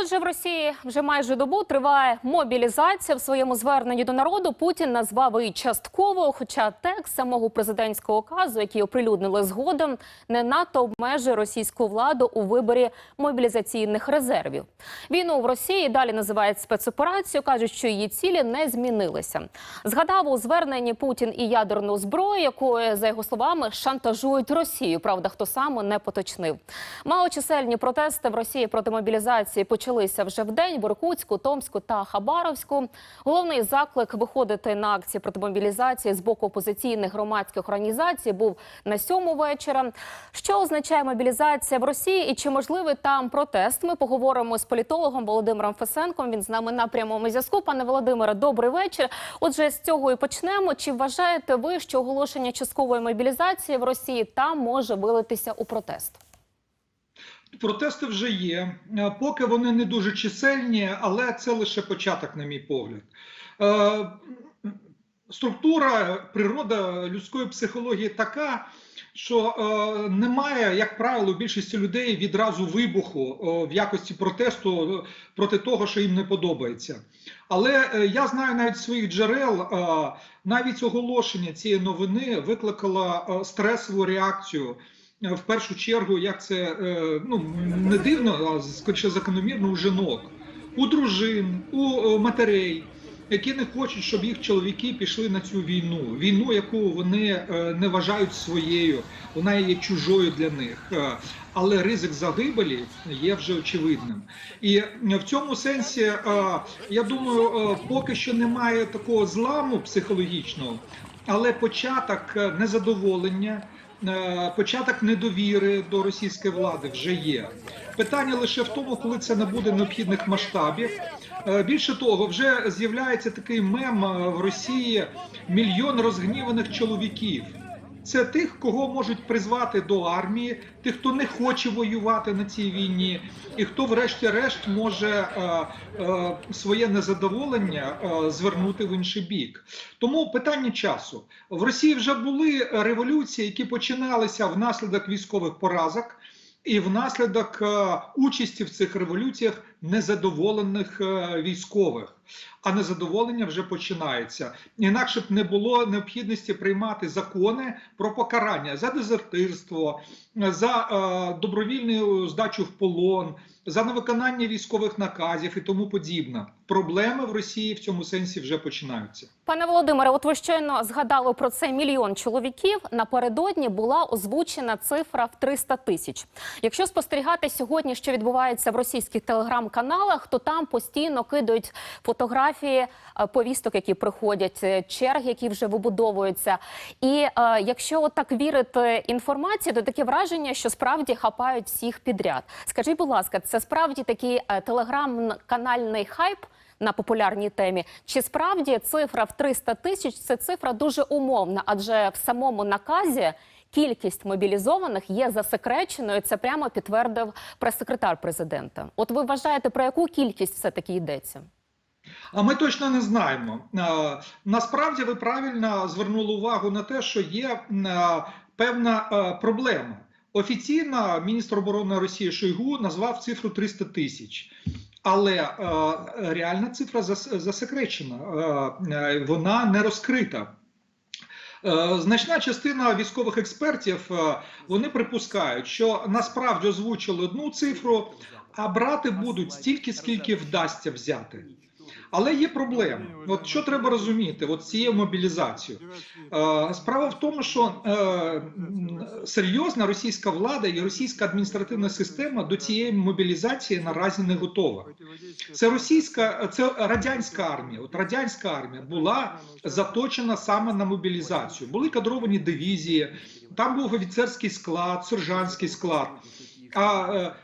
Отже, в Росії вже майже добу триває мобілізація. В своєму зверненні до народу Путін назвав її частково, хоча текст самого президентського указу, який оприлюднили згодом, не надто обмежує російську владу у виборі мобілізаційних резервів. Війну в Росії далі називають спецоперацією. кажуть, що її цілі не змінилися. Згадав у зверненні Путін і ядерну зброю, якою за його словами шантажують Росію. Правда, хто саме не поточнив. Малочисельні протести в Росії проти мобілізації почалися вже в день в Іркутську, Томську та Хабаровську. Головний заклик виходити на акції проти мобілізації з боку опозиційних громадських організацій був на сьому вечора. Що означає мобілізація в Росії і чи можливий там протест? Ми поговоримо з політологом Володимиром Фесенком. Він з нами на прямому зв'язку. Пане Володимире, добрий вечір. Отже, з цього і почнемо. Чи вважаєте ви, що оголошення часткової мобілізації в Росії там може вилитися у протест? Протести вже є, Е, поки вони не дуже чисельні, але це лише початок, на мій погляд. Е, Структура, природа людської психології така, що е, немає, як правило, більшості людей відразу вибуху е, в якості протесту е, проти того, що їм не подобається. Але е, я знаю навіть своїх джерел, е, навіть оголошення цієї новини викликало е, стресову реакцію. В першу чергу, як це е, ну не дивно, а скоріше закономірно у жінок, у дружин, у е, матерей, які не хочуть, щоб їх чоловіки пішли на цю війну. Війну, яку вони е, не вважають своєю, вона є чужою для них. Але ризик загибелі є вже очевидним. І в цьому сенсі, я думаю, поки що немає такого зламу психологічного, але початок незадоволення. Е, Початок недовіри до російської влади вже є. Питання лише в тому, коли це набуде необхідних масштабів. Е, Більше того, вже з'являється такий мем е, в Росії мільйон розгніваних чоловіків. Це тих, кого можуть призвати до армії, тих, хто не хоче воювати на цій війні, і хто, врешті-решт, може е, е, своє незадоволення е, звернути в інший бік. Тому питання часу в Росії вже були революції, які починалися внаслідок військових поразок. І внаслідок е, участі в цих революціях незадоволених е, військових, а незадоволення вже починається. Інакше б не було необхідності приймати закони про покарання за дезертирство, за е, добровільну здачу в полон, за невиконання військових наказів і тому подібне. Проблеми в Росії в цьому сенсі вже починаються. Пане Володимире, от ви щойно згадали про це мільйон чоловіків. Напередодні була озвучена цифра в 300 тисяч. Якщо спостерігати сьогодні, що відбувається в російських телеграм-каналах, то там постійно кидають фотографії е, повісток, які приходять, е, черг, які вже вибудовуються. І е, якщо так вірити інформації, то таке враження, що справді хапають всіх підряд. Скажіть, будь ласка, це справді такий телеграм-канальний хайп? на популярній темі. Чи справді цифра в 300 тисяч це цифра дуже умовна, адже в самому наказі кількість мобілізованих є засекреченою. Це прямо підтвердив прес-секретар президента. От ви вважаєте, про яку кількість все таки йдеться? А ми точно не знаємо. Насправді ви правильно звернули увагу на те, що є певна проблема. Офіційно міністр оборони Росії Шойгу назвав цифру 300 тисяч. Але реальна цифра зас- засекречена, вона не розкрита. Е, Значна частина військових експертів е, вони припускають, що насправді озвучили одну цифру, а брати будуть стільки, скільки вдасться взяти. Але є проблема. От що треба розуміти, от цією мобілізацією. Е, Справа в тому, що е, серйозна російська влада і російська адміністративна система до цієї мобілізації наразі не готова. Це російська, це радянська армія. От радянська армія була заточена саме на мобілізацію. Були кадровані дивізії, там був офіцерський склад, сержантський склад. А е,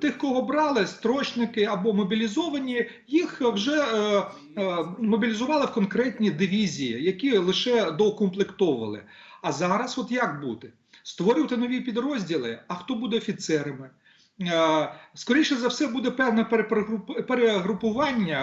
тих, кого брали, строчники або мобілізовані, їх вже е, е, мобілізували в конкретні дивізії, які лише доукомплектовували. А зараз, от як бути? Створювати нові підрозділи, а хто буде офіцерами? Е, Скоріше за все, буде певне перегрупування,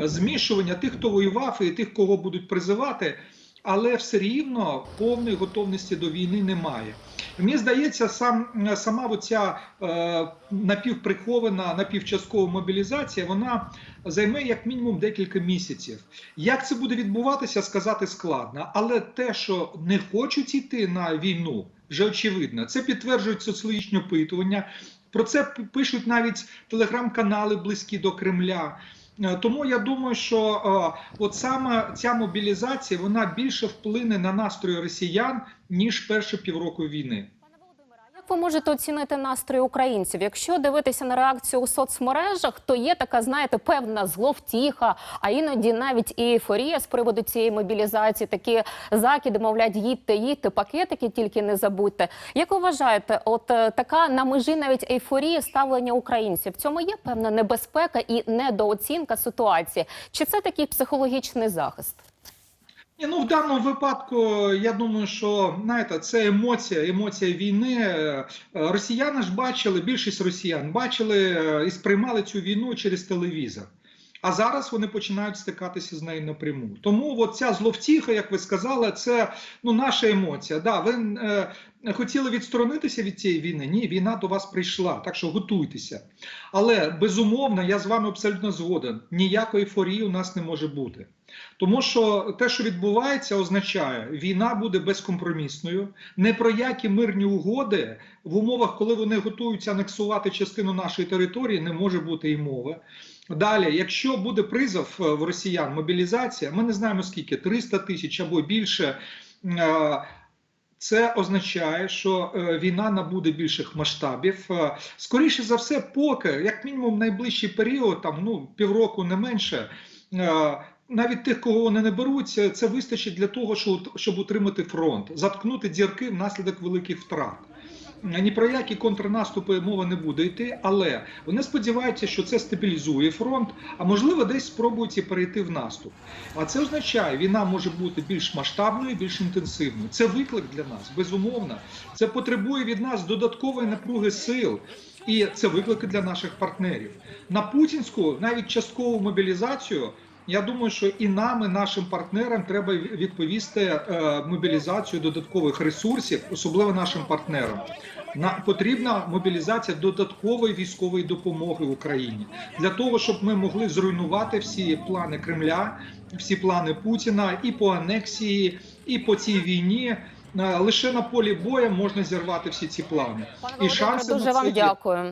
е, змішування тих, хто воював, і тих, кого будуть призивати. але все рівно повної готовності до війни немає. Мені здається, сам сама оця е, напівприхована, напівчаскова мобілізація, вона займе як мінімум декілька місяців. Як це буде відбуватися, сказати складно. Але те, що не хочуть йти на війну, вже очевидно. Це підтверджують соціологічні опитування. Про це пишуть навіть телеграм-канали близькі до Кремля. Е, Тому я думаю, що е, от саме ця мобілізація вона більше вплине на настрої росіян ніж перші півроку війни. Пане Володимире, а як ви можете оцінити настрої українців? Якщо дивитися на реакцію у соцмережах, то є така, знаєте, певна зловтіха, а іноді навіть і ейфорія з приводу цієї мобілізації, такі закиди, мовлять, їдьте, їдьте, пакетики тільки не забудьте. Як ви вважаєте, от е, така на межі навіть ейфорії ставлення українців? В цьому є певна небезпека і недооцінка ситуації? Чи це такий психологічний захист? Ні, ну в даному випадку я думаю, що знаєте, це емоція, емоція війни. Е, Росіяни ж бачили, більшість росіян бачили е, і сприймали цю війну через телевізор. А зараз вони починають стикатися з нею напряму. Тому от ця зловтіха, як ви сказали, це ну наша емоція. Да, ви е, хотіли відсторонитися від цієї війни? Ні, війна до вас прийшла, так що готуйтеся. Але безумовно, я з вами абсолютно згоден. Ніякої ейфорії у нас не може бути. Тому що те, що відбувається, означає, війна буде безкомпромісною. Не про які мирні угоди в умовах, коли вони готуються анексувати частину нашої території, не може бути і мови. Далі, якщо буде призов е, в росіян, мобілізація, ми не знаємо скільки 300 тисяч або більше. е, Це означає, що е, війна набуде більших масштабів. Скоріше за все, поки як мінімум найближчий період, там ну півроку не менше. навіть тих, кого вони не беруть, це- вистачить для того, щоб утримати фронт, заткнути дірки внаслідок великих втрат. Ні про які контрнаступи мова не буде йти, але вони сподіваються, що це стабілізує фронт, а можливо, десь спробують і перейти в наступ. А це означає, війна може бути більш масштабною, більш інтенсивною. Це виклик для нас, безумовно. Це потребує від нас додаткової напруги сил. І це виклики для наших партнерів. На путінську навіть часткову мобілізацію. Я думаю, що і нам, і нашим партнерам треба відповісти е, мобілізацію додаткових ресурсів, особливо нашим партнерам. На потрібна мобілізація додаткової військової допомоги Україні для того, щоб ми могли зруйнувати всі плани Кремля, всі плани Путіна і по анексії, і по цій війні. Е, Лише на полі бою можна зірвати всі ці плани. Пане І шанси на дуже це вам є. дякую.